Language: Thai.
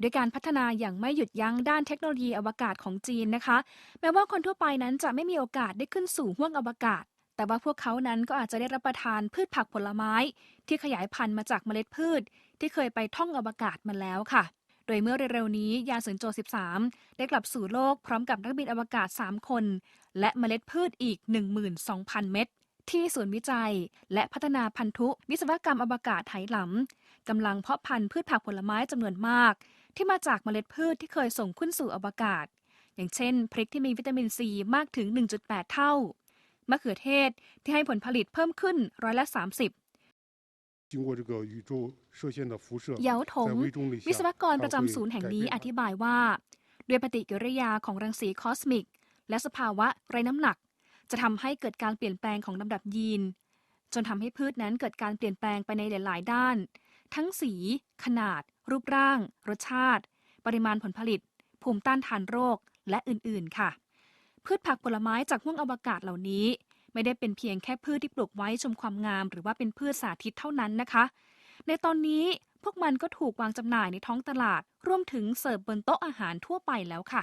ด้วยการพัฒนาอย่างไม่หยุดยั้งด้านเทคโนโลยีอวกาศของจีนนะคะ แม้ว่าคนทั่วไปนั้นจะไม่มีโอกาสได้ขึ้นสู่ห้วงอวกาศ แต่ว่าพวกเขานั้นก็อาจจะได้รับประทานพืชผักผลไม้ ที่ขยายพันธุ์มาจากเมล็ดพืช ที่เคยไปท่องอวกาศมาแล้วค่ะ โดยเมื่อเร็วๆนี้ยานเสินโจ 13 ได้กลับสู่โลกพร้อมกับนักบินอวกาศ 3 คน และเมล็ดพืชอีก 12,000 เม็ดที่ศูนย์วิจัย และพัฒนาพันธุวิศวกรรมอวกาศไหหลำกำลังเพาะพันธุ์พืชผักผลไม้จำนวนมาก ที่มาจากเมล็ดพืชที่เคยส่งขึ้นสู่อวกาศ อย่างเช่น พริกที่มีวิตามินซีมากถึง 1.8 เท่ามะเขือเทศที่ให้ผลผลิตเพิ่มขึ้นร้อยละ 30เหยาถงวิศวกรประจำศูนย์แห่งนี้อธิบายว่า ด้วยปฏิกิริยาของรังสีคอสมิก และสภาวะไร้น้ำหนัก จะทำให้เกิดการเปลี่ยนแปลงของลำดับยีน จนทำให้พืชนั้นเกิดการเปลี่ยนแปลงไปในหลาย ๆ ด้าน ทั้งสี ขนาด รูปร่าง รสชาติ ปริมาณผลผลิต ภูมิต้านทานโรค และอื่นๆ ค่ะ พืชผักผลไม้จากห้วงอวกาศเหล่านี้ ไม่ได้เป็นเพียงแค่พืชที่ปลูกไว้ชมความงาม หรือว่าเป็นพืชสาธิตเท่านั้นนะคะ ในตอนนี้พวกมันก็ถูกวางจำหน่ายในท้องตลาด รวมถึงเสิร์ฟบนโต๊ะอาหารทั่วไปแล้วค่ะ